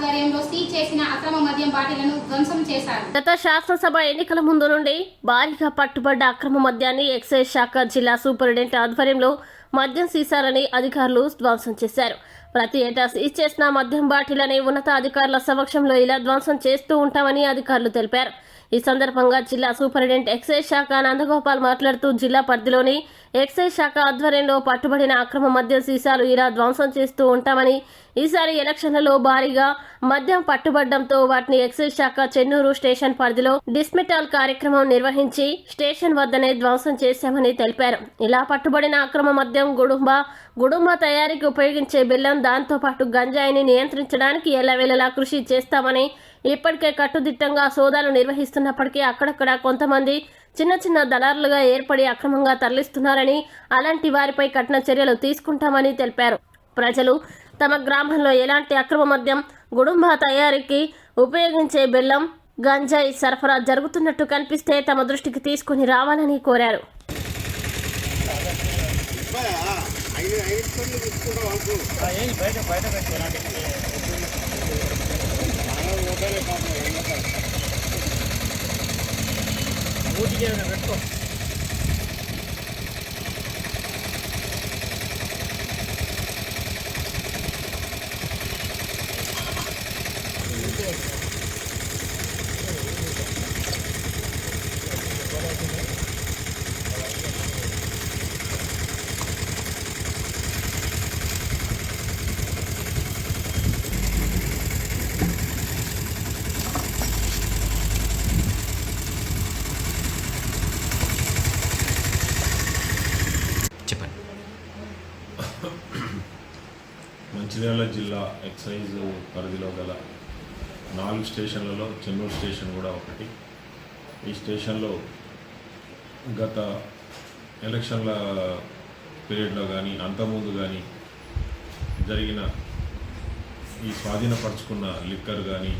ఆధ్వర్యంలో సీజ్ చేసిన అక్రమ మద్యం బాటిలను ధ్వంసం చేశారు. గత శాసనసభ ఎన్నికల ముందు నుండి భారీగా పట్టుబడ్డ అక్రమ మద్యాన్ని ఎక్సైజ్ శాఖ జిల్లా సూపరింటెండెంట్ ఆధ్వర్యంలో మద్యం సీసాలని అధికారులు ధ్వంసం చేశారు. ప్రతి ఏటా సీజ్ చేసిన మద్యం బాటిలని ఉన్నత అధికారుల సమక్షంలో ఇలా ధ్వంసం చేస్తూ ఉంటామని అధికారులు తెలిపారు. ఈ సందర్భంగా జిల్లా సూపరింటెండెంట్ ఎక్సైజ్ శాఖ నందగోపాల్ మాట్లాడుతూ జిల్లా పరిధిలోని ఎక్సైజ్ శాఖ ఆధ్వర్యంలో పట్టుబడిన అక్రమ మద్యం సీసాలు ఇలా ధ్వంసం చేస్తూ ఉంటామని ఈసారి ఎలక్షన్లలో భారీగా మద్యం పట్టుబడడంతో వాటిని ఎక్సైజ్ శాఖ చెన్నూరు స్టేషన్ పరిధిలో డిస్మిటాల్ కార్యక్రమం నిర్వహించి స్టేషన్ వద్దనే ధ్వంసం చేశామని తెలిపారు. ఇలా పట్టుబడిన అక్రమ మద్యం గుడుంబ గుడుంబ తయారీకి ఉపయోగించే బెల్లం దాంతో పాటు గంజాయిని నియంత్రించడానికి ఎల్లవేళలా కృషి చేస్తామని ఇప్పటికే కట్టుదిట్టంగా సోదాలు నిర్వహిస్తున్నప్పటికీ అక్కడక్కడ కొంతమంది చిన్న చిన్న దళారులుగా ఏర్పడి అక్రమంగా తరలిస్తున్నారని అలాంటి వారిపై కఠిన చర్యలు తీసుకుంటామని తెలిపారు. ప్రజలు తమ గ్రామంలో ఎలాంటి అక్రమ మద్యం గుడుంబ తయారీకి ఉపయోగించే బెల్లం గంజాయి సరఫరా జరుగుతున్నట్టు కనిపిస్తే తమ దృష్టికి తీసుకుని రావాలని కోరారు. ઉડી ગયો ને રસ્તો మంచిర్యాల జిల్లా ఎక్సైజ్ పరిధిలో గల నాలుగు స్టేషన్లలో చెన్నూరు స్టేషన్ కూడా ఒకటి. ఈ స్టేషన్లో గత ఎలక్షన్ల పీరియడ్లో కానీ అంతకుముందు కానీ జరిగిన ఈ స్వాధీనపరుచుకున్న లిక్కర్ కానీ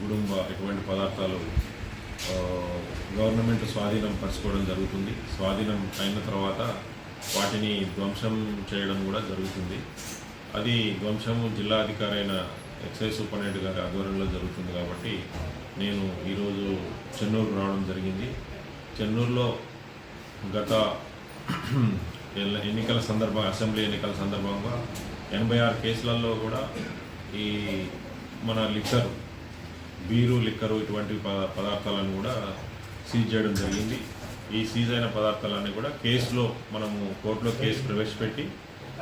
గుడుంబ ఇటువంటి పదార్థాలు గవర్నమెంట్ స్వాధీనం పరచుకోవడం జరుగుతుంది. స్వాధీనం అయిన తర్వాత వాటిని ధ్వంసం చేయడం కూడా జరుగుతుంది. అది ధ్వంసం జిల్లా అధికారి అయిన ఎక్సైజ్ సూపరింటెండెంట్ గారి ఆధ్వర్యంలో జరుగుతుంది కాబట్టి నేను ఈరోజు చెన్నూరు రావడం జరిగింది. చెన్నూరులో గత ఎన్నికల సందర్భ అసెంబ్లీ ఎన్నికల సందర్భంగా ఎనభై ఆరు కేసులలో కూడా ఈ మన లిక్కరు బీరు లిక్కరు ఇటువంటి పదార్థాలను కూడా సీజ్ చేయడం జరిగింది. ఈ సీజ్ అయిన పదార్థాలన్నీ కూడా కేసులో మనము కోర్టులో కేసు ప్రవేశపెట్టి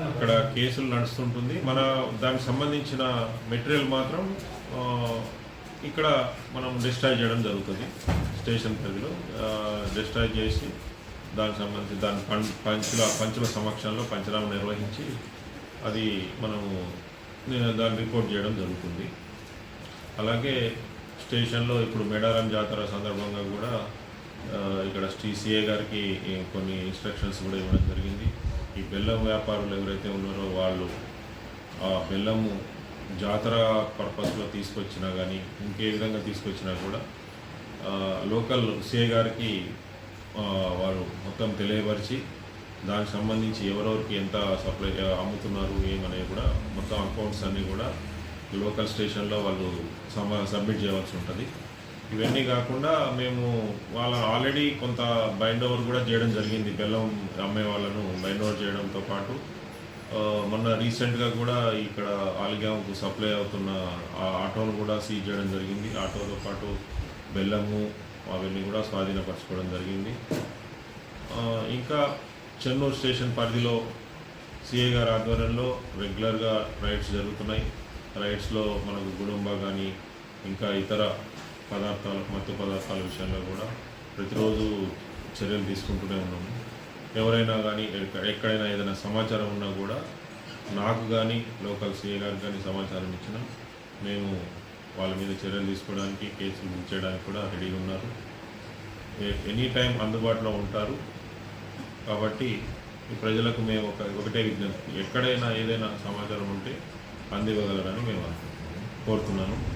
అక్కడ కేసులు నడుస్తుంటుంది. మన దానికి సంబంధించిన మెటీరియల్ మాత్రం ఇక్కడ మనం డిస్ట్రాయ్ చేయడం జరుగుతుంది స్టేషన్ పరిధిలో. డిస్ట్రాయ్ చేసి దానికి సంబంధించి దాని పం పంచుల పంచుల సమక్షంలో పంచనామా నిర్వహించి అది మనము దాన్ని రిపోర్ట్ చేయడం జరుగుతుంది. అలాగే స్టేషన్లో ఇప్పుడు మేడారం జాతర సందర్భంగా కూడా ఇక్కడ ఇక్కడ టీసీఏ గారికి కొన్ని ఇన్స్ట్రక్షన్స్ కూడా ఇవ్వడం జరిగింది. ఈ బెల్లం వ్యాపారులు ఎవరైతే ఉన్నారో వాళ్ళు ఆ బెల్లము జాతర పర్పస్లో తీసుకొచ్చినా కానీ ఇంకే విధంగా తీసుకొచ్చినా కూడా లోకల్ సిఏ గారికి వారు మొత్తం తెలియపరిచి దానికి సంబంధించి ఎవరెవరికి ఎంత సప్లై అమ్ముతున్నారు ఏమనేది కూడా మొత్తం అకౌంట్స్ అన్నీ కూడా లోకల్ స్టేషన్లో వాళ్ళు సబ్మిట్ చేయవలసి ఉంటుంది. ఇవన్నీ కాకుండా మేము వాళ్ళ ఆల్రెడీ కొంత బైండ్ ఓవర్ కూడా చేయడం జరిగింది. బెల్లం అమ్మే వాళ్ళను బైండ్ ఓవర్ చేయడంతో పాటు. మొన్న రీసెంట్గా కూడా ఇక్కడ ఆలిగాంకు సప్లై అవుతున్న ఆ ఆటోను కూడా సీజ్ చేయడం జరిగింది. ఆటోతో పాటు బెల్లము అవన్నీ కూడా స్వాధీనపరచుకోవడం జరిగింది. ఇంకా చెన్నూరు స్టేషన్ పరిధిలో సిఏ గారి ఆధ్వర్యంలో రెగ్యులర్గా రైడ్స్ జరుగుతున్నాయి. రైడ్స్లో మనకు గుడుంబ కానీ ఇంకా ఇతర పదార్థాలకు మత్తు పదార్థాల విషయంలో కూడా ప్రతిరోజు చర్యలు తీసుకుంటూనే ఉన్నాము. ఎవరైనా కానీ ఎక్కడైనా ఏదైనా సమాచారం ఉన్నా కూడా నాకు కానీ లోకల్ సీఏ గారికి కానీ సమాచారం ఇచ్చినా మేము వాళ్ళ మీద చర్యలు తీసుకోవడానికి కేసులు బుక్ చేయడానికి కూడా రెడీగా ఉన్నారు. ఏ- ఎనీ టైం అందుబాటులో ఉంటారు. కాబట్టి ప్రజలకు మేము ఒక ఒకటే విజ్ఞప్తి. ఎక్కడైనా ఏదైనా సమాచారం ఉంటే అందివ్వగలరని మేము కోరుతున్నాను.